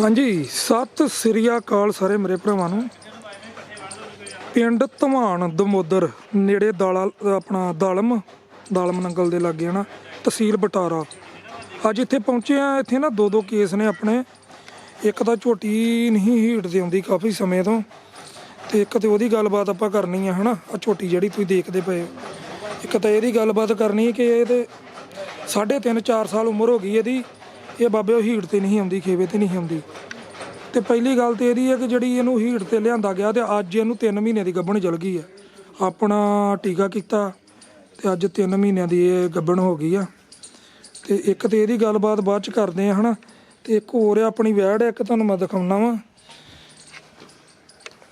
ਹਾਂਜੀ, ਸਤਿ ਸ੍ਰੀ ਅਕਾਲ ਸਾਰੇ ਮੇਰੇ ਭਰਾਵਾਂ ਨੂੰ। ਪਿੰਡ ਧਮਾਨ ਦਮੋਦਰ, ਨੇੜੇ ਦਾਲਾ, ਆਪਣਾ ਦਾਲਮ ਦਾਲਮ ਨੰਗਲ ਦੇ ਲਾਗੇ ਹਨਾ ਤਹਿਸੀਲ ਬਟਾਰਾ। ਅੱਜ ਇੱਥੇ ਪਹੁੰਚੇ ਆ, ਇੱਥੇ ਨਾ ਦੋ ਦੋ ਕੇਸ ਨੇ ਆਪਣੇ। ਇੱਕ ਤਾਂ ਝੋਟੀ ਨਹੀਂ ਹੀਟ ਤੇ ਆਉਂਦੀ ਕਾਫੀ ਸਮੇਂ ਤੋਂ, ਤੇ ਇੱਕ ਤੇ ਉਹਦੀ ਗੱਲਬਾਤ ਆਪਾਂ ਕਰਨੀ ਆ, ਹਨਾ ਆ ਝੋਟੀ ਜਿਹੜੀ ਤੁਸੀਂ ਦੇਖਦੇ ਪਏ ਹੋ। ਇੱਕ ਤਾਂ ਇਹਦੀ ਗੱਲਬਾਤ ਕਰਨੀ ਕਿ ਇਹ ਤੇ ਸਾਢੇ ਤਿੰਨ 4 ਸਾਲ ਉਮਰ ਹੋ ਗਈ ਇਹਦੀ ਇਹ ਬਾਬੇ ਉਹ ਹੀਟ ਤੇ ਨਹੀਂ ਆਉਂਦੀ, ਖੇਵੇ ਤੇ ਨਹੀਂ ਆਉਂਦੀ। ਤੇ ਪਹਿਲੀ ਗੱਲ ਤੇ ਇਹਦੀ ਹੈ ਕਿ ਜਿਹੜੀ ਇਹਨੂੰ ਹੀਟ ਤੇ ਲਿਆਂਦਾ ਗਿਆ ਤੇ ਅੱਜ ਇਹਨੂੰ 3 ਮਹੀਨੇ ਦੀ ਗੱਭਣ ਚਲ ਗਈ ਹੈ। ਆਪਣਾ ਟੀਕਾ ਕੀਤਾ ਤੇ ਅੱਜ 3 ਮਹੀਨਿਆਂ ਦੀ ਇਹ ਗੱਭਣ ਹੋ ਗਈ ਆ। ਤੇ ਇੱਕ ਤੇ ਇਹਦੀ ਗੱਲਬਾਤ ਬਾਅਦ ਚ ਕਰਦੇ ਆ ਹਨਾ। ਤੇ ਇੱਕ ਹੋਰ ਆ, ਆਪਣੀ ਵੈੜ ਇੱਕ ਤੁਹਾਨੂੰ ਮੈਂ ਦਿਖਾਉਣਾ ਵਾ।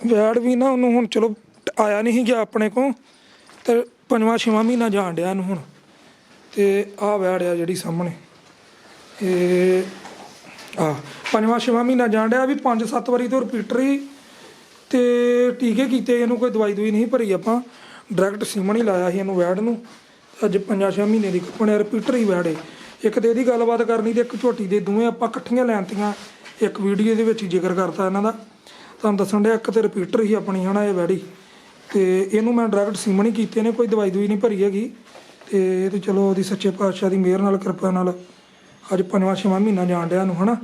ਵੈੜ ਵੀ ਨਾ ਉਹਨੂੰ ਹੁਣ ਚਲੋ ਆਇਆ ਨਹੀਂ ਗਿਆ ਆਪਣੇ ਕੋ ਤੇ ਪੰਜਵਾਂ ਛੇਵਾਂ ਮਹੀਨਾ ਜਾਣ ਡਿਆ ਇਹਨੂੰ ਹੁਣ। ਤੇ ਆਹ ਵੈੜ ਆ ਜਿਹੜੀ ਸਾਹਮਣੇ। ਇਹ ਆ, ਪੰਜਵਾਂ, ਛੇਵਾਂ ਮਹੀਨਾ ਜਾਣ ਡਿਆ ਵੀ ਪੰਜ ਸੱਤ ਵਾਰੀ ਤੋਂ ਰਿਪੀਟਰ ਹੀ ਤੇ ਟੀਕੇ ਕੀਤੇ, ਇਹਨੂੰ ਕੋਈ ਦਵਾਈ ਦੂਈ ਨਹੀਂ ਭਰੀ ਆਪਾਂ। ਡਾਇਰੈਕਟ ਸੀਮਨ ਹੀ ਲਾਇਆ ਸੀ ਇਹਨੂੰ ਵੈੜ ਨੂੰ। ਅੱਜ ਪੰਜਾਂ ਛੇ ਮਹੀਨੇ ਦੀ ਕੱਪਣੇ ਰਿਪੀਟਰ ਹੀ ਵੈੜ ਏ ਇੱਕ ਤੇ ਇਹਦੀ ਗੱਲਬਾਤ ਕਰਨੀ ਤੇ ਇੱਕ ਝੋਟੀ ਦੇ ਦੋਵੇਂ ਆਪਾਂ ਇਕੱਠੀਆਂ ਲੈਣਤੀਆਂ ਇੱਕ ਵੀਡੀਓ ਦੇ ਵਿੱਚ ਹੀ ਜ਼ਿਕਰ ਕਰਤਾ ਇਹਨਾਂ ਦਾ। ਤੁਹਾਨੂੰ ਦੱਸਣ ਡਿਆ ਇੱਕ ਤੇ ਰਿਪੀਟਰ ਹੀ ਆਪਣੀ, ਹਨਾ, ਇਹ ਵੈੜੀ। ਤੇ ਇਹਨੂੰ ਮੈਂ ਡਾਇਰੈਕਟ ਸੀਮਨ ਹੀ ਕੀਤੇ ਨੇ, ਕੋਈ ਦਵਾਈ ਦੂਈ ਨਹੀਂ ਭਰੀ ਹੈਗੀ। ਤੇ ਇਹ ਤੇ ਚਲੋ ਉਹਦੀ ਸੱਚੇ ਪਾਤਸ਼ਾਹ ਦੀ ਮਿਹਰ ਨਾਲ, ਕਿਰਪਾ ਨਾਲ ਅੱਜ ਪੰਜਵਾਂ, ਛੇਵਾਂ ਮਹੀਨਾ ਜਾਣ ਡਿਆ ਨੂੰ ਹਨਾ?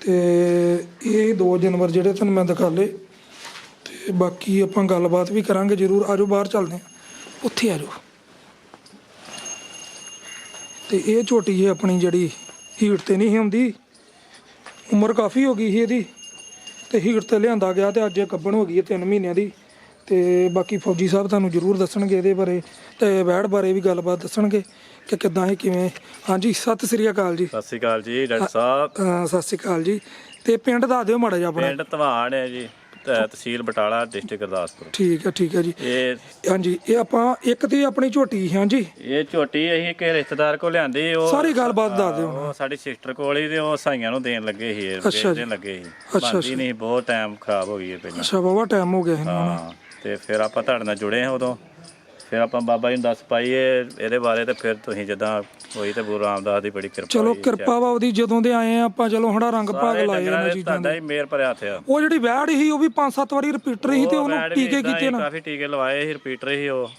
ਤੇ ਇਹ ਦੋ ਜਾਨਵਰ ਜਿਹੜੇ ਤੁਹਾਨੂੰ ਮੈਂ ਦਿਖਾ ਲਏ। ਤੇ ਬਾਕੀ ਆਪਾਂ ਗੱਲਬਾਤ ਵੀ ਕਰਾਂਗੇ ਜਰੂਰ। ਆਜੋ, ਬਾਹਰ ਚੱਲਦੇ ਹਾਂ। ਉੱਥੇ ਆਜੋ। ਤੇ ਇਹ ਝੋਟੀ ਹੈ ਆਪਣੀ ਜਿਹੜੀ ਹੀਟ ਤੇ ਨਹੀਂ ਸੀ ਹੁੰਦੀ। ਉਮਰ ਕਾਫੀ ਹੋ ਗਈ ਸੀ ਇਹਦੀ। ਤੇ ਹੀਟ ਤੇ ਲਿਆਂਦਾ ਗਿਆ ਤੇ ਅੱਜ ਇਹ ਕੱਬਣ ਹੋ ਗਈ ਹੈ 3 ਮਹੀਨਿਆਂ ਦੀ। ਤੇ ਬਾਕੀ ਫੌਜੀ ਸਾਹਿਬ ਤੁਹਾਨੂੰ ਜਰੂਰ ਦੱਸਣਗੇ ਇਹਦੇ ਬਾਰੇ ਤੇ ਵੈੜ ਬਾਰੇ ਵੀ ਗੱਲਬਾਤ ਦੱਸਣਗੇ। ਕਿ ਕਿੱਦਾਂ ਇਹ ਕਿਵੇਂ? ਹਾਂਜੀ ਸਤਿ ਸ੍ਰੀ ਅਕਾਲ ਜੀ। ਸਤਿ ਸ਼੍ਰੀ ਅਕਾਲ ਜੀ ਡਾਕਟਰ ਸਾਹਿਬ। ਅਹ ਸਤਿ ਸ੍ਰੀ ਅਕਾਲ ਜੀ। ਤੇ ਪਿੰਡ ਦੱਸ ਦਿਓ ਮਾੜਾ ਜਿਹਾ ਆਪਣਾ। ਪਿੰਡ ਧਵਾਨ ਹੈ ਜੀ ਤ- ਤਹਿਸੀਲ ਬਟਾਲਾ ਡਿਸਟ੍ਰਿਕਟ ਗੁਰਦਾਸਪੁਰ। ਠੀਕ ਹੈ ਠੀਕ ਹੈ ਜੀ। ਇਹ ਹਾਂਜੀ ਇਹ ਆਪਾਂ ਇੱਕ ਤੇ ਆਪਣੀ ਝੋਟੀ ਹਾਂਜੀ। ਇਹ ਝੋਟੀ ਅਸੀਂ ਕਿ ਰਿਸ਼ਤੇਦਾਰ ਕੋ ਲਿਆਂਦੀ ਉਹ ਸਾਰੀ ਗੱਲਬਾਤ ਦੱਸ ਦਿਓ ਉਹ ਸਾਡੀ ਸਿਸਟਰ ਕੋਲ ਹੀ ਤੇ ਉਹ ਸਾਈਆਂ ਨੂੰ ਦੇਣ ਲੱਗੇ ਸੀ ਇਹ ਅੱਛਾ ਜੀ। ਲੱਗੇ ਸੀ। ਅੱਛਾ, ਬਣਦੀ ਨਹੀਂ ਬਹੁਤ ਟਾਈਮ ਖਰਾਬ ਹੋ ਗਈ ਇਹ ਪਹਿਲਾਂ। ਅੱਛਾ ਬਾਬਾ ਟਾਈਮ ਹੋ ਗਿਆ ਇਹਨੂੰ ਹਾਂ ਤੇ ਫਿਰ ਆਪਾਂ ਤੁਹਾਡੇ ਨਾਲ ਜੁੜੇ ਹਾਂ ਉਦੋਂ। ਫਿਰ ਆਪਾਂ ਬਾਬਾ ਜੀ ਨੂੰ ਦੱਸ ਪਾਈਏ ਇਹਦੇ ਬਾਰੇ ਤੇ ਫਿਰ ਤੁਸੀਂ ਜਿੱਦਾਂ ਹੋਈ ਤੇ ਗੁਰੂ ਰਾਮਦਾਸ ਦੀ ਬੜੀ ਕਿਰਪਾ ਚਲੋ ਹੋਈ। ਕਿਰਪਾ ਵਾ ਉਹਦੀ ਜਦੋਂ ਦੇ ਆਏ ਆ ਆਪਾਂ ਚਲੋ ਹੜਾ ਰੰਗ ਭਾਗ ਸਾਰੇ ਲਾਏ ਡੰਗਰਾਂ ਇਹਨਾਂ ਦੇ ਚੀਜ਼ਾਂ ਤੁਹਾਡਾ ਦੇ। ਹੀ ਮੇਰ ਭਰਿਆ ਹੱਥ ਆ। ਉਹ ਜਿਹੜੀ ਵੈੜ ਸੀ ਉਹ ਵੀ ਪੰਜ ਸੱਤ ਵਾਰੀ ਰਿਪੀਟਰ ਸੀ ਤੇ ਉਹ ਉਹਨੂੰ ਟੀਕੇ ਕੀਤੇ ਨਾ। ਕਾਫੀ ਟੀਕੇ ਲਵਾਏ ਸੀ ਰਿਪੀਟਰ ਸੀ ਉਹ।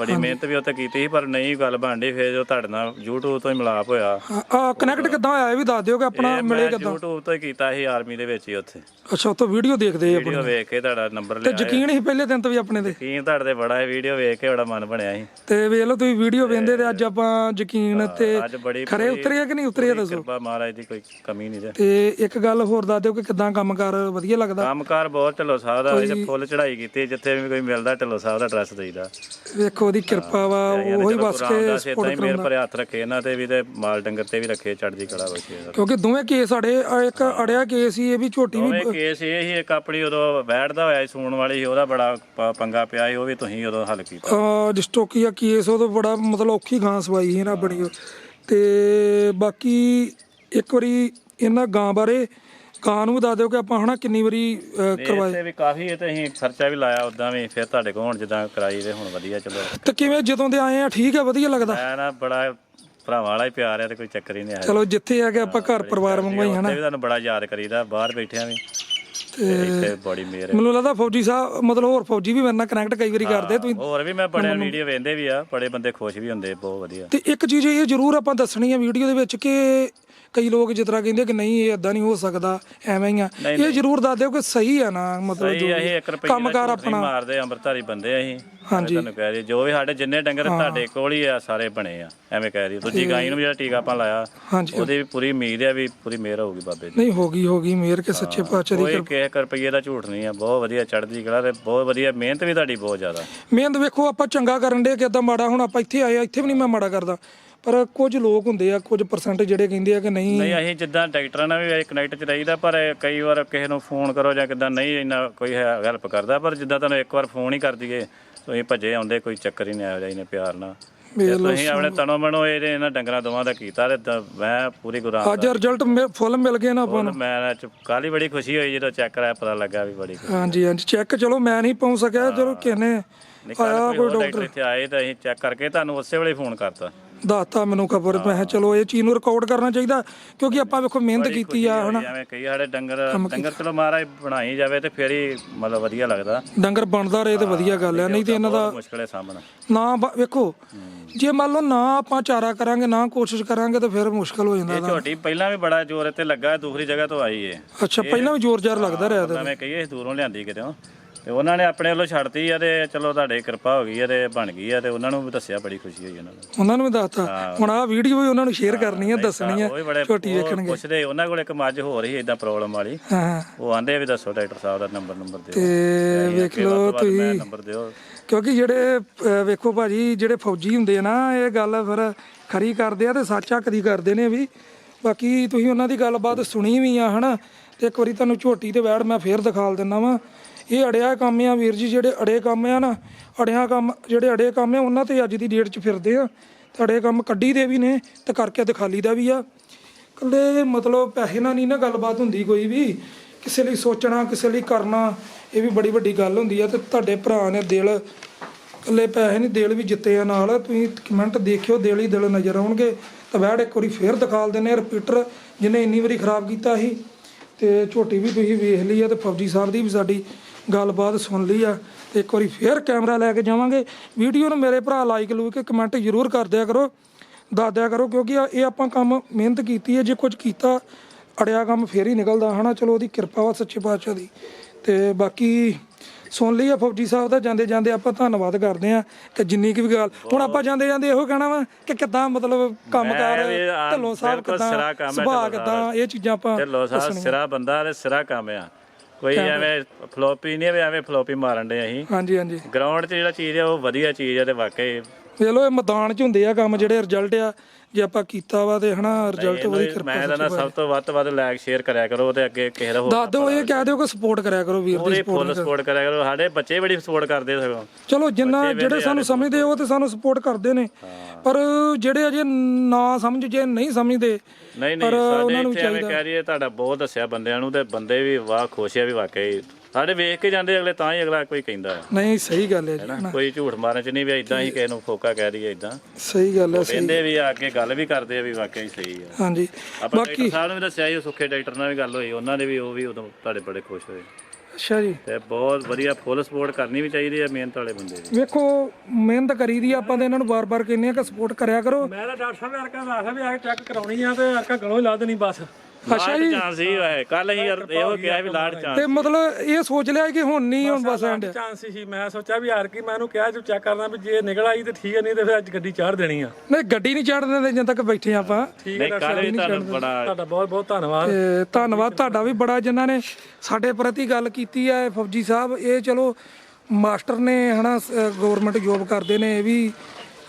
ਬੜੀ ਮਿਹਨਤ ਵੀ ਉੱਤੇ ਕੀਤੀ ਸੀ ਪਰ ਨਹੀਂ ਗੱਲ ਬਣਦੀ ਫਿਰ ਜੋ ਤੁਹਾਡੇ ਨਾਲ YouTube ਤੋਂ ਹੀ ਮਿਲਾਪ ਹੋਇਆ। ਆ ਕਨੈਕਟ ਕਿੱਦਾਂ ਹੋਇਆ ਇਹ ਵੀ ਦੱਸ ਦਿਓ ਕਿ ਆਪਣਾ ਇਹ ਮਿਲੇ ਮੈਂ ਕਿੱਦਾਂ? YouTube ਤੋਂ ਹੀ ਕੀਤਾ ਸੀ ਆਰਮੀ ਦੇ ਵਿੱਚ ਹੀ ਉੱਥੇ। ਅੱਛਾ ਉੱਥੋਂ ਵੀਡੀਓ ਦੇਖਦੇ ਆ ਵੀਡੀਓ ਵੇਖ ਕੇ ਤੁਹਾਡਾ ਨੰਬਰ ਤੇ ਲਿਆ ਯਕੀਨ ਸੀ ਪਹਿਲੇ ਦਿਨ ਤੋਂ ਵੀ ਆਪਣੇ ਤੇ? ਯਕੀਨ ਤੁਹਾਡੇ ਤੇ ਬੜਾ ਹੈ ਵੀਡੀਓ ਵੇਖ ਕੇ ਬੜਾ ਮਨ ਬਣਿਆ ਸੀ। ਤੇ ਵੇਖ ਲਓ ਤੁਸੀਂ ਵੀਡੀਓ ਵੇਂਦੇ ਤੇ ਅੱਜ ਆਪਾਂ ਯਕੀਨ ਤੇ ਅੱਜ ਬੜੀ ਖਰੇ ਉਤਰਿਆ ਕਿ ਨਹੀਂ ਉਤਰਿਆ ਦੱਸੋ? ਕਿਰਪਾ ਮਹਾਰਾਜ ਦੀ ਕੋਈ ਕਮੀ ਨਹੀਂ ਜੇ। ਤੇ ਇੱਕ ਗੱਲ ਹੋਰ ਦੱਸ ਦਿਓ ਕਿ ਕਿਦਾਂ ਕੰਮਕਾਰ ਵਧੀਆ ਲੱਗਦਾ? ਕੰਮਕਾਰ ਬਹੁਤ ਢਿੱਲੋਂ ਸਾਹਿਬ ਦਾ ਫੁੱਲ ਚੜ੍ਹਾਈ ਕੀਤੀ ਜਿੱਥੇ ਵੀ ਕੋਈ ਮਿਲਦਾ ਢਿੱਲੋਂ ਸਾਹਿਬ ਦਾ ਐਡਰੈਸ ਦੇਈਦਾ। ਵੇਖੋ ਉਹਦੀ ਕਿਰਪਾ ਵਾ ਉਹੀ ਬਸ ਕੇ ਹੀ ਸਪੋਰਟ ਮੇਰੇ ਭਰੇ ਹੱਥ ਰੱਖੇ ਇਹਨਾਂ ਤੇ ਵੀ ਤੇ ਮਾਲ ਡੰਗਰ ਤੇ ਵੀ ਰੱਖੇ ਚੜ੍ਹਦੀ ਕਲਾ ਬਖਸ਼ੇ ਕਿਉਂਕਿ ਦੋਵੇਂ ਕੇਸ ਸਾਡੇ ਇੱਕ ਅੜਿਆ ਕੇਸ ਸੀ ਇਹ ਵੀ ਝੋਟੀ ਵੀ ਦੋਵੇਂ ਕੇਸ ਇਹ ਹੀ ਇੱਕ ਆਪਣੀ ਉਦੋਂ ਬੈਠਦਾ ਹੋਇਆ ਸੀ ਸੂਣ ਵਾਲੀ ਸੀ ਉਹਦਾ ਬੜਾ ਪੰਗਾ ਪਿਆ ਸੀ ਉਹ ਵੀ ਤੁਸੀਂ ਉਦੋਂ ਹੱਲ ਕੀਤਾ। ਡਿਸਟੋਕੀਆ ਕੇਸ ਤੋਂ ਬੜਾ ਮਤਲਬ ਔਖੀ ਗਾਂ ਸਵਾਈ ਸੀ ਨਾ ਬਣੀ ਉਹ। ਤੇ ਬਾਕੀ ਇੱਕ ਵਾਰੀ ਇਹਨਾਂ ਗਾਂ ਬਾਰੇ ਗਾਂ ਨੂੰ ਵੀ ਦੱਸ ਦਿਓ ਕਿ ਆਪਾਂ ਹਨਾ ਕਿੰਨੀ ਵਾਰੀ ਅਹ, ਕਰਵਾਏ। ਇੱਥੇ ਵੀ ਕਾਫੀ ਇਹ ਤੇ ਅਸੀਂ ਖਰਚਾ ਵੀ ਲਾਇਆ ਉਦਾਂ ਵੀ ਫਿਰ ਤੁਹਾਡੇ ਕੋਲ ਹੁਣ ਜਿੱਦਾਂ ਕਰਾਈ ਤੇ ਹੁਣ ਵਧੀਆ ਚਲੋ। ਤੇ ਕਿਵੇਂ ਜਦੋਂ ਦੇ ਆਏ ਆ ਠੀਕ ਆ ਵਧੀਆ ਲੱਗਦਾ? ਮੈਂ ਨਾ ਬੜਾ ਭਰਾਵਾਂ ਵਾਲਾ ਹੀ ਪਿਆਰ ਹੈ ਤੇ ਕੋਈ ਚੱਕਰ ਹੀ ਨਹੀਂ ਆਇਆ। ਚਲੋ ਜਿੱਥੇ ਆ ਕੇ ਆਪਾਂ ਘਰ ਪਰਿਵਾਰ ਵਾਂਗੂ ਹੀ ਉੱਥੇ ਹਨਾ? ਵੀ ਤੁਹਾਨੂੰ ਬੜਾ ਯਾਦ ਕਰੀਦਾ ਬਾਹਰ ਬੈਠਿਆਂ ਵੀ। ਤੇ ਇੱਥੇ ਬੜੀ ਮੇਰ ਹੈ ਮੈਨੂੰ ਲੱਗਦਾ ਫੌਜੀ ਸਾਹਿਬ ਮਤਲਬ ਹੋਰ ਫੌਜੀ ਵੀ ਮੇਰੇ ਨਾਲ ਕਨੈਕਟ ਕਈ ਵਾਰੀ ਕਰਦੇ ਤੁਸੀਂ ਹੋਰ ਵੀ ਮੈਂ ਬੜੇ ਵੀਡੀਓ ਵੇਖਦੇ ਵੀ ਆ ਬੜੇ ਬੰਦੇ ਖੁਸ਼ ਵੀ ਹੁੰਦੇ ਬਹੁਤ ਵਧੀਆ। ਤੇ ਇੱਕ ਚੀਜ਼ ਇਹ ਜ਼ਰੂਰ ਆਪਾਂ ਦੱਸਣੀ ਹੈ ਵੀਡੀਓ ਦੇ ਵਿੱਚ ਕਿ ਕਈ ਲੋਕ ਜਿਸ ਤਰ੍ਹਾਂ ਕਹਿੰਦੇ ਕਿ ਨਹੀਂ ਇਹ ਇਦਾਂ ਨਹੀਂ ਹੋ ਸਕਦਾ ਐਵੇਂ ਹੀ ਆ। ਇਹ ਜ਼ਰੂਰ ਦੱਸ ਦਿਓ ਕਿ ਸਹੀ ਆ ਨਾ ਮਤਲਬ ਸਹੀ 1 ਰੁਪਏ ਕੰਮਕਾਰ ਦਾ ਆਪਣਾ। ਮਾਰਦੇ ਅੰਮ੍ਰਿਤਧਾਰੀ ਬੰਦੇ ਅਸੀਂ। ਹਾਂਜੀ। ਤੁਹਾਨੂੰ ਕਹਿ ਰਹੀ ਜੋ ਵੀ ਸਾਡੇ ਜਿੰਨੇ ਡੰਗਰ ਤੁਹਾਡੇ ਕੋਲ ਹੀ ਆ ਸਾਰੇ ਬਣੇ ਆ ਐਵੇਂ ਕਹਿ ਰਹੀ। ਦੂਜੀ ਗਾਈ ਨੂੰ ਵੀ ਜਿਹੜਾ ਟੀਕਾ ਆਪਾਂ ਲਾਇਆ ਉਹਦੀ ਵੀ ਪੂਰੀ ਉਮੀਦ ਹੈ ਵੀ ਪੂਰੀ ਮਿਹਰ ਹੋਊਗੀ ਬਾਬੇ ਦੀ। ਨਹੀਂ ਹੋ ਗਈ ਹੋ ਗਈ ਮੇਰ ਕੇ ਸੱਚੇ ਪਾਤਸ਼ਾਹ ਦੀ ਕੋਈ ਕਿਸੇ ਕੁ ਰੁਪਈਏ ਦਾ ਝੂਠ ਨਹੀਂ ਆ ਬਹੁਤ ਵਧੀਆ ਚੜ੍ਹਦੀ ਕਲਾ ਤੇ ਬਹੁਤ ਵਧੀਆ ਮਿਹਨਤ ਵੀ ਤੁਹਾਡੀ ਬਹੁਤ ਜ਼ਿਆਦਾ। ਮਿਹਨਤ ਵੇਖੋ ਆਪਾਂ ਚੰਗਾ ਕਰਨ ਦੇ ਕਿ ਇਦਾਂ ਮਾੜਾ ਹੁਣ ਆਪਾਂ ਇੱਥੇ ਆਏ ਆ ਇੱਥੇ ਵੀ ਨਹੀਂ ਮੈਂ ਮਾੜਾ ਕਰਦਾ। ਪਰ ਕੁਝ ਲੋਕ ਹੁੰਦੇ ਆ ਕੁਝ ਪਰਸੈਂਟ ਜਿਹੜੇ ਕਹਿੰਦੇ ਆ ਕਿ ਨਹੀਂ। ਨਹੀਂ ਅਸੀਂ ਜਿੱਦਾਂ ਡਾਕਟਰਾਂ ਨਾਲ ਵੀ ਕਨੈਕਟ ਚ ਰਹੀਦਾ ਪਰ ਕਈ ਵਾਰ ਕਿਸੇ ਨੂੰ ਫੋਨ ਕਰੋ ਜਾਂ ਕਿਦਾਂ ਨਹੀਂ ਇੰਨਾ ਕੋਈ ਹੈਲਪ ਕਰਦਾ ਪਰ ਜਿੱਦਾਂ ਤੁਹਾਨੂੰ ਇੱਕ ਵਾਰ ਫੋਨ ਹੀ ਕਰ ਦਈਏ ਤੁਸੀਂ ਭੱਜੇ ਆਉਂਦੇ ਕੋਈ ਚੱਕਰ ਹੀ ਨਹੀਂ ਆਇਆ ਜਾਈ ਨੇ ਪਿਆਰ ਨਾਲ। ਤੇ ਤੁਸੀਂ ਆਪਣੇ ਤਨੋਂ ਮਨੋਂ ਇਹਦੇ ਇਹਨਾਂ ਡੰਗਰਾਂ ਦੋਵਾਂ ਦਾ ਕੀਤਾ ਤੇ ਤਾਂ ਮੈਂ ਪੂਰੀ ਗੁਰਾਂ ਅੱਜ ਰਿਜ਼ਲਟ ਫੁੱਲ ਮਿਲ ਗਏ ਨਾ ਆਪਾਂ ਨੂੰ। ਮੈਂ ਕੱਲ ਹੀ ਬੜੀ ਖੁਸ਼ੀ ਹੋਈ ਜਦੋਂ ਚੈੱਕ ਕਰਾਇਆ ਪਤਾ ਲੱਗਾ ਵੀ ਬੜੀ ਹਾਂਜੀ ਹਾਂਜੀ ਚੈੱਕ ਚਲੋ ਮੈਂ ਨਹੀਂ ਪਹੁੰਚ ਸਕਿਆ ਚਲੋ ਕਿਨੇ ਨਿਕਲ ਕੋਈ ਹੋਰ ਡਾਕਟਰ ਇੱਥੇ ਆਏ ਤਾਂ ਅਸੀਂ ਚੈੱਕ ਕਰਕੇ ਤੁਹਾਨੂੰ ਉਸੇ ਵੇਲੇ ਫੋਨ ਕਰਤਾ। ਦੱਸਤਾ ਮੈਨੂੰ ਖਬਰ ਮੈਂ ਕਿਹਾ ਚਲੋ ਇਹ ਚੀਜ਼ ਨੂੰ ਰਿਕਾਰਡ ਕਰਨਾ ਚਾਹੀਦਾ ਕਿਉਂਕਿ ਆਪਾਂ ਵੇਖੋ ਮਿਹਨਤ ਕੀਤੀ ਆ ਹਨਾ। ਕਈ ਸਾਡੇ ਡੰਗਰ ਡੰਗਰ ਚਲੋ ਮਹਾਰਾਜ ਬਣਾਈ ਜਾਵੇ ਤੇ ਫੇਰ ਹੀ ਮਤਲਬ ਵਧੀਆ ਲੱਗਦਾ। ਡੰਗਰ ਬਣਦਾ ਰਹੇ ਤੇ ਵਧੀਆ ਗੱਲ ਆ ਨਹੀਂ ਤੇ ਇਹਨਾਂ ਦਾ ਬਹੁਤ ਮੁਸ਼ਕਲ ਹੈ ਸਾਹਮਣਾ ਨਾ ਬ- ਵੇਖੋ ਜੇ ਮੰਨ ਲਓ ਨਾ ਆਪਾਂ ਚਾਰਾ ਕਰਾਂਗੇ ਨਾ ਕੋਸ਼ਿਸ਼ ਕਰਾਂਗੇ ਤਾਂ ਫਿਰ ਮੁਸ਼ਕਲ ਹੋ ਜਾਂਦਾ ਇਹ ਝੋਟੀ ਪਹਿਲਾਂ ਵੀ ਬੜਾ ਜ਼ੋਰ ਇੱਥੇ ਲੱਗਾ ਦੂਸਰੀ ਜਗ੍ਹਾ ਤੋਂ ਆਈ ਏ। ਅੱਛਾ ਪਹਿਲਾਂ ਵੀ ਜ਼ੋਰ ਜ਼ਾਰ ਲੱਗਦਾ ਰਿਹਾ ਤੇ ਐਵੇਂ ਕਹੀਏ ਦੂਰੋਂ ਲਿਆਂਦੀ ਕਿਤੇੋਂ ਤੇ ਉਹਨਾਂ ਨੇ ਆਪਣੇ ਵੱਲੋਂ ਛੱਡਤੀ ਆ ਤੇ ਚਲੋ ਤੁਹਾਡੇ ਕਿਰਪਾ ਹੋ ਗਈ ਆ ਤੇ ਬਣ ਗਈ ਆ ਤੇ ਉਹਨਾਂ ਨੂੰ ਵੀ ਦੱਸਿਆ ਬੜੀ ਖੁਸ਼ੀ ਹੋਈ ਉਹਨਾਂ ਨੂੰ। ਉਹਨਾਂ ਨੂੰ ਵੀ ਦੱਸਤਾ। ਹੁਣ ਆਹ ਵੀਡੀਓ ਵੀ ਉਹਨਾਂ ਨੂੰ ਸ਼ੇਅਰ ਕਰਨੀ ਹੈ ਦੱਸਣੀ ਹੈ ਉਹ ਵੀ ਬੜੇ ਛੋਟੀ ਵੇਖਣਗੇ। ਪੁੱਛਦੇ ਉਹਨਾਂ ਕੋਲ ਇੱਕ ਮੱਝ ਹੋ ਰਹੀ ਇਦਾਂ ਪ੍ਰੋਬਲਮ ਵਾਲੀ। ਹਾਂ। ਉਹ ਆਂਦੇ ਵੀ ਦੱਸੋ ਡਾਕਟਰ ਸਾਹਿਬ ਦਾ ਨੰਬਰ ਨੰਬਰ ਦਿਓ। ਤੇ ਵੇਖ ਲਓ ਤੁਸੀਂ। ਨੰਬਰ ਦਿਓ। ਕਿਉਂਕਿ ਜਿਹੜੇ ਅਹ, ਵੇਖੋ ਭਾਜੀ ਜਿਹੜੇ ਫੌਜੀ ਹੁੰਦੇ ਆ ਨਾ ਇਹ ਗੱਲ ਫਿਰ ਖਰੀ ਕਰਦੇ ਆ ਤੇ ਸੱਚਾ ਕਦੀ ਕਰਦੇ ਨੇ ਵੀ। ਬਾਕੀ ਤੁਸੀਂ ਉਹਨਾਂ ਦੀ ਗੱਲਬਾਤ ਸੁਣੀ ਵੀ ਆ ਹਨਾ? ਤੇ ਇੱਕ ਵਾਰੀ ਤੁਹਾਨੂੰ ਝੋਟੀ ਤੇ ਬੈਠ ਮੈਂ ਫੇਰ ਦਿਖਾਲ ਦਿੰਦਾ ਵਾਂ। ਇਹ ਅੜਿਆ ਕੰਮ ਆ ਵੀਰ ਜੀ, ਜਿਹੜੇ ਅੜੇ ਕੰਮ ਆ ਨਾ, ਅੜਿਆ ਕੰਮ, ਜਿਹੜੇ ਅੜੇ ਕੰਮ ਆ, ਉਹਨਾਂ ਤੇ ਅੱਜ ਦੀ ਡੇਟ 'ਚ ਫਿਰਦੇ ਆ। ਤੇ ਅੜੇ ਕੰਮ ਕੱਢੀ ਦੇ ਵੀ ਨੇ, ਤੇ ਕਰਕੇ ਦਿਖਾਲੀ ਦਾ ਵੀ ਆ। ਕੱਲੇ ਮਤਲਬ ਪੈਸੇ ਨਾਲ ਨਹੀਂ ਨਾ ਗੱਲਬਾਤ ਹੁੰਦੀ ਕੋਈ ਵੀ। ਕਿਸੇ ਲਈ ਸੋਚਣਾ, ਕਿਸੇ ਲਈ ਕਰਨਾ, ਇਹ ਵੀ ਬੜੀ ਵੱਡੀ ਗੱਲ ਹੁੰਦੀ ਆ। ਤੇ ਤੁਹਾਡੇ ਭਰਾ ਨੇ ਦਿਲ, ਕੱਲੇ ਪੈਸੇ ਨਹੀਂ, ਦਿਲ ਵੀ ਜਿੱਤੇ ਆ ਨਾਲ। ਤੁਸੀਂ ਕਮੈਂਟ ਦੇਖਿਓ, ਦਿਲ ਹੀ ਦਿਲ ਨਜ਼ਰ ਆਉਣਗੇ। ਤਾਂ ਬੈਠ ਇੱਕ ਵਾਰੀ ਫੇਰ ਦਿਖਾਲ ਦਿੰਨੇ ਰਿਪੀਟਰ ਜਿਹਨੇ ਇੰਨੀ ਵਾਰੀ ਖਰਾਬ ਕੀਤਾ ਸੀ। ਤੇ ਝੋਟੀ ਵੀ ਤੁਸੀਂ ਵੇਖ ਲਈ ਆ, ਤੇ ਫੌਜੀ ਸਾਹਿਬ ਦੀ ਵੀ ਸਾਡੀ ਗੱਲਬਾਤ ਸੁਣ ਲਈ ਆ ਤੇ ਇੱਕ ਵਾਰੀ ਫੇਰ ਕੈਮਰਾ ਲੈ ਕੇ ਜਾਵਾਂਗੇ। ਵੀਡੀਓ ਨੂੰ ਮੇਰੇ ਭਰਾ ਲਾਈਕ ਲੂ ਕੇ ਕਮੈਂਟ ਜ਼ਰੂਰ ਕਰ ਦਿਆ ਕਰੋ ਦੱਸ ਦਿਆ ਕਰੋ ਕਿਉਂਕਿ ਇਹ ਆਪਾਂ ਕੰਮ ਮਿਹਨਤ ਕੀਤੀ ਹੈ ਜੇ ਕੁਝ ਕੀਤਾ ਅੜਿਆ ਕੰਮ ਫੇਰ ਹੀ ਨਿਕਲਦਾ ਹਨਾ? ਚਲੋ ਉਹਦੀ ਕਿਰਪਾ ਵਾ ਸੱਚੇ ਪਾਤਸ਼ਾਹ ਦੀ। ਤੇ ਬਾਕੀ ਸੁਣ ਲਈ ਆ ਫੌਜੀ ਸਾਹਿਬ ਦਾ ਜਾਂਦੇ ਜਾਂਦੇ ਆਪਾਂ ਧੰਨਵਾਦ ਕਰਦੇ ਆ ਕਿ ਜਿੰਨੀ ਕੁ ਵੀ ਗੱਲ ਹੁਣ ਆਪਾਂ ਜਾਂਦੇ ਜਾਂਦੇ ਇਹੋ ਕਹਿਣਾ ਵਾ ਕਿ ਕਿੱਦਾਂ ਮਤਲਬ ਕੰਮਕਾਰ ਢੱਲੋਂ ਸਾਹਿਬ ਕਿੱਦਾਂ ਸੁਭਾਅ ਕਿੱਦਾਂ ਇਹ ਚੀਜ਼ਾਂ ਆਪਾਂ ਢਿੱਲੋਂ ਸਾਹਿਬ ਸਿਰਾ ਬੰਦਾ ਤੇ ਸਿਰਾ ਕੰਮ ਆ। ਕੋਈ ਐਵੇਂ ਫਲੋਪੀ ਨਹੀਂ ਐਵੇਂ ਫਲੋਪੀ ਮਾਰਨ ਦੇ ਅਸੀਂ। ਹਾਂਜੀ ਹਾਂਜੀ। ਗਰਾਊਂਡ 'ਚ ਜਿਹੜਾ ਚੀਜ਼ ਆ ਉਹ ਵਧੀਆ ਚੀਜ਼ ਆ ਤੇ ਵਾਕਈ ਚਲੋ ਇਹ ਮੈਦਾਨ 'ਚ ਹੁੰਦੇ ਆ ਕੰਮ ਜਿਹੜੇ ਰਿਜ਼ਲਟ ਆ ਜੇ ਆਪਾਂ ਕੀਤਾ ਵਾ ਤੇ ਹਨਾ ਰਿਜ਼ਲਟ ਉਹਦੀ ਕਿਰਪਾ ਮੈਂ ਤਾਂ ਸਭ ਤੋਂ ਵੱਧ ਤੋਂ ਵੱਧ ਲਾਈਕ ਸ਼ੇਅਰ ਕਰਿਆ ਕਰੋ ਤੇ ਅੱਗੇ ਕਿਸੇ ਦਾ ਹੋਰ ਦੱਸ ਦਿਓ ਇਹ ਕਹਿ ਦਿਓ ਕਿ ਸਪੋਰਟ ਕਰਿਆ ਕਰੋ ਵੀਰ ਦੀ ਪੂਰੀ ਫੁੱਲ ਸਪੋਰਟ ਕਰਿਆ ਕਰੋ। ਸਾਡੇ ਬੱਚੇ ਬੜੀ ਸਪੋਰਟ ਕਰਦੇ ਸਗੋਂ। ਚਲੋ ਜਿੰਨਾ ਜਿਹੜੇ ਸਾਨੂੰ ਸਮਝਦੇ ਉਹ ਤੇ ਸਾਨੂੰ ਸਪੋਰਟ ਕਰਦੇ ਨੇ। ਪਰ ਜਿਹੜੇ ਅਜੇ ਨਾ ਸਮਝ ਜੇ ਨਹੀਂ ਸਮਝਦੇ ਨਹੀਂ ਨਹੀਂ ਸਾਡੇ ਇੱਥੇ ਐਵੇਂ ਕਹਿ ਰਹੀਏ ਤੁਹਾਡਾ ਬਹੁਤ ਦੱਸਿਆ ਬੰਦਿਆਂ ਨੂੰ ਤੇ ਬੰਦੇ ਵੀ ਵਾਹ ਖੁਸ਼ ਆ ਵੀ ਵਾਕਈ। ਸਾਡੇ ਵੇਖ ਕੇ ਜਾਂਦੇ ਅਗਲੇ ਤਾਂ ਹੀ ਅਗਲਾ ਕੋਈ ਕਹਿੰਦਾ। ਹੈ ਨਹੀਂ ਸਹੀ ਗੱਲ ਹੈ ਜੀ। ਨਾ? ਕੋਈ ਝੂਠ ਮਾਰਨ ਚ ਨਹੀਂ ਵੀ ਇਦਾਂ ਹੀ ਕਿਸੇ ਨੂੰ ਫੋਕਾ ਕਹਿ ਦਈਏ ਇਦਾਂ ਸਹੀ ਗੱਲ ਹੈ ਕਹਿੰਦੇ ਵੀ ਆ ਕੇ ਗੱਲ ਵੀ ਕਰਦੇ ਆ ਵੀ ਵਾਕਈ ਸਹੀ ਆ। ਹਾਂਜੀ। ਆਪਾਂ ਡਾਕਟਰ ਸਾਹਿਬ ਨੂੰ ਵੀ ਦੱਸਿਆ ਸੀ ਉਹ ਸੁੱਖੇ ਡਾਕਟਰ ਨਾਲ ਵੀ ਗੱਲ ਹੋਈ ਉਹਨਾਂ ਦੇ ਵੀ ਉਹ ਵੀ ਉਦੋਂ ਤੁਹਾਡੇ ਬੜੇ ਖੁਸ਼ ਹੋਏ। ਅੱਛਾ ਜੀ। ਤੇ ਬਹੁਤ ਵਧੀਆ ਫੁੱਲ ਸਪੋਰਟ ਕਰਨੀ ਵੀ ਚਾਹੀਦੀ ਹੈ ਮਿਹਨਤ ਵਾਲੇ ਬੰਦੇ ਦੀ। ਵੇਖੋ ਮਿਹਨਤ ਕਰੀਦੀ ਆ ਆਪਾਂ ਤੇ ਇਹਨਾਂ ਨੂੰ ਬਾਰ-ਬਾਰ ਕਹਿੰਦੇ ਆ ਕਿ ਸਪੋਰਟ ਕਰਿਆ ਕਰੋ। ਮੈਂ ਤਾਂ ਡਾਕਟਰ ਸਾਹਿਬ ਅਰਕਾ ਦਾ ਆਖਿਆ ਵੀ ਆ ਕੇ ਚੈੱਕ ਕਰਾਉਣੀ ਆ ਤੇ ਅਰਕਾ ਗਲੋਂ ਹੀ ਲਾ ਦੇਣੀ ਬਸ। ਅੱਛਾ ਜੀ। ਚਾਂਸ ਹੀ ਹੋਇਆ ਕੱਲ ਹੀ ਯਾਰ ਇਹੋ ਕਿਹਾ ਵੀ ਲਾੜ ਚਾਂਸ ਤੇ ਮਤਲਬ ਇਹ ਸੋਚ ਲਿਆ ਕਿ ਹੁਣ ਨਹੀਂ ਹੁਣ ਬਸ ਐਂਡ ਚਾਂਸ ਸੀ ਮੈਂ ਸੋਚਿਆ ਵੀ ਯਾਰ ਕੀ ਮੈਂ ਉਹਨੂੰ ਕਿਹਾ ਜੋ ਚੈੱਕ ਕਰਨਾ ਵੀ ਜੇ ਨਿਕਲ ਆਈ ਤੇ ਠੀਕ ਹੈ ਨਹੀਂ ਤੇ ਫਿਰ ਅੱਜ ਗੱਡੀ ਚਾੜ ਦੇਣੀ ਆ। ਨਹੀਂ ਗੱਡੀ ਨਹੀਂ ਚੜਨ ਦਿੰਦੇ ਜਿੰਨ ਤੱਕ ਬੈਠੇ ਆਪਾਂ। ਠੀਕ ਹੈ ਨਹੀਂ ਕੱਲ ਵੀ ਤੁਹਾਨੂੰ ਬੜਾ ਤੁਹਾਡਾ ਬਹੁਤ ਬਹੁਤ ਧੰਨਵਾਦ। ਤੇ ਧੰਨਵਾਦ ਤੁਹਾਡਾ ਵੀ ਬੜਾ ਜਿਨ੍ਹਾਂ ਨੇ ਸਾਡੇ ਪ੍ਰਤੀ ਗੱਲ ਕੀਤੀ ਹੈ ਫੌਜੀ ਸਾਹਿਬ। ਇਹ ਚਲੋ ਮਾਸਟਰ ਨੇ ਹਨਾ ਗਵਰਨਮੈਂਟ ਜੋਬ ਕਰਦੇ ਨੇ ਇਹ ਵੀ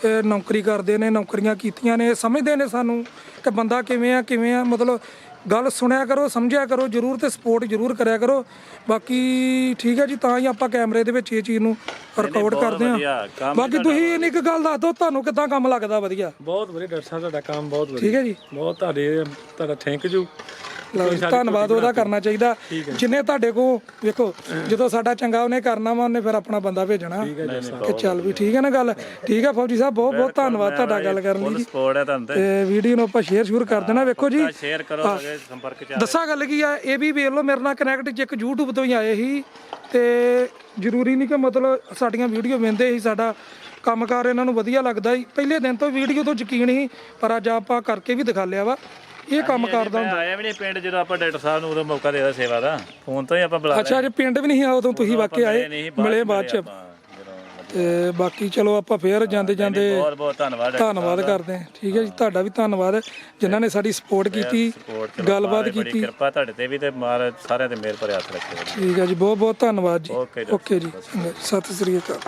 ਅਹ, ਨੌਕਰੀ ਕਰਦੇ ਨੇ ਨੌਕਰੀਆਂ ਕੀਤੀਆਂ ਨੇ ਸਮਝਦੇ ਨੇ ਸਾਨੂੰ ਕਿ ਬੰਦਾ ਕਿਵੇਂ ਆ ਕਿਵੇਂ ਆ। ਮਤਲਬ ਗੱਲ ਸੁਣਿਆ ਕਰੋ ਸਮਝਿਆ ਕਰੋ ਜਰੂਰ ਤੇ ਸਪੋਰਟ ਜਰੂਰ ਕਰਿਆ ਕਰੋ। ਬਾਕੀ ਠੀਕ ਹੈ ਜੀ ਤਾਂ ਹੀ ਆਪਾਂ ਕੈਮਰੇ ਦੇ ਵਿੱਚ ਇਹ ਚੀਜ਼ ਨੂੰ ਰਿਕਾਰਡ ਕਰਦੇ ਆ ਕੰਮ ਬਾਕੀ ਤੁਸੀਂ ਇੰਨੀ ਕੁ ਗੱਲ ਦੱਸ ਦਿਓ ਤੁਹਾਨੂੰ ਕਿੱਦਾਂ ਕੰਮ ਲੱਗਦਾ ਵਧੀਆ? ਬਹੁਤ ਵਧੀਆ ਡਾਕਟਰ ਸਾਹਿਬ ਤੁਹਾਡਾ ਕੰਮ ਬਹੁਤ ਵਧੀਆ ਠੀਕ ਹੈ ਜੀ। ਬਹੁਤ ਤੁਹਾਡੇ ਤੁਹਾਡਾ ਥੈਂਕ ਯੂ ਲਓ ਜੀ, ਧੰਨਵਾਦ ਉਹਦਾ ਕਰਨਾ ਚਾਹੀਦਾ। ਜਿੰਨੇ ਤੁਹਾਡੇ ਕੋ ਵੇਖੋ ਜਦੋਂ ਸਾਡਾ ਚੰਗਾ ਉਹਨੇ ਕਰਨਾ ਵਾ ਉਹਨੇ ਫਿਰ ਆਪਣਾ ਬੰਦਾ ਭੇਜਣਾ। ਕਿ ਚੱਲ ਵੀ ਠੀਕ ਹੈ ਨਾ ਗੱਲ? ਠੀਕ ਹੈ ਫੌਜੀ ਸਾਹਿਬ ਬਹੁਤ ਬਹੁਤ ਧੰਨਵਾਦ ਤੁਹਾਡਾ ਗੱਲ ਕਰਨ ਲਈ ਫੁੱਲ ਜੀ ਸਪੋਰਟ ਹੈ ਤੁਹਾਨੂੰ ਤੇ। ਤੇ ਵੀਡੀਓ ਨੂੰ ਆਪਾਂ ਸ਼ੇਅਰ ਸ਼ੁਰੂ ਕਰ ਦੇਣਾ ਵੇਖੋ ਜੀ। ਸ਼ੇਅਰ ਕਰੋ ਅਗੇ ਸੰਪਰਕ ਚ ਦੱਸਾਂ ਗੱਲ ਕੀ ਆ ਇਹ ਵੀ ਵੇਖ ਲਓ ਮੇਰੇ ਨਾਲ ਕਨੈਕਟ ਚ ਇੱਕ YouTube ਤੋਂ ਹੀ ਆਏ ਸੀ। ਤੇ ਜ਼ਰੂਰੀ ਨਹੀਂ ਕਿ ਮਤਲਬ ਸਾਡੀਆਂ ਵੀਡੀਓ ਵੇਂਦੇ ਸੀ ਸਾਡਾ ਕੰਮਕਾਰ ਇਹਨਾਂ ਨੂੰ ਵਧੀਆ ਲੱਗਦਾ ਸੀ। ਪਹਿਲੇ ਦਿਨ ਤੋਂ ਵੀਡੀਓ ਤੋਂ ਯਕੀਨ ਸੀ ਪਰ ਅੱਜ ਆਪਾਂ ਕਰਕੇ ਵੀ ਦਿਖਾ ਲਿਆ ਵਾ। ਇਹ ਕੰਮ ਕਰਦਾ ਮੈਂ ਆਇਆ ਵੀ ਨਹੀਂ ਪਿੰਡ ਜਦੋਂ ਆਪਾਂ ਡਾਕਟਰ ਸਾਹਿਬ ਨੂੰ ਉਦੋਂ ਮੌਕਾ ਦੇਦਾ ਸੇਵਾ ਦਾ। ਫੋਨ ਤੋਂ ਹੀ ਆਪਾਂ ਬੁਲਾ ਅੱਛਾ ਜੇ ਪਿੰਡ ਵੀ ਨਹੀਂ ਆ ਉਦੋਂ ਤੁਸੀਂ ਵਾਕੇ ਆਏ ਮਿਲੇ ਬਾਅਦ ਚ ਤੇ ਬਾਕੀ ਚਲੋ ਆਪਾਂ ਫੇਰ ਜਾਂਦੇ ਜਾਂਦੇ ਬਹੁਤ ਬਹੁਤ ਧੰਨਵਾਦ ਧੰਨਵਾਦ ਕਰਦੇ ਹਾਂ। ਠੀਕ ਹੈ ਜੀ ਤੁਹਾਡਾ ਵੀ ਧੰਨਵਾਦ ਜਿਨ੍ਹਾਂ ਨੇ ਸਾਡੀ ਸਪੋਰਟ ਕੀਤੀ ਗੱਲਬਾਤ ਕੀਤੀ। ਕਿਰਪਾ ਤੁਹਾਡੇ ਤੇ ਵੀ ਤੇ ਮਾਰ ਸਾਰਿਆਂ ਤੇ ਮਿਹਰ ਭਰਿਆ ਹੱਥ ਰੱਖੇ। ਠੀਕ ਹੈ ਜੀ ਬਹੁਤ ਬਹੁਤ ਧੰਨਵਾਦ ਜੀ। ਓਕੇ ਜੀ, ਸਤਿ ਸ੍ਰੀ ਅਕਾਲ।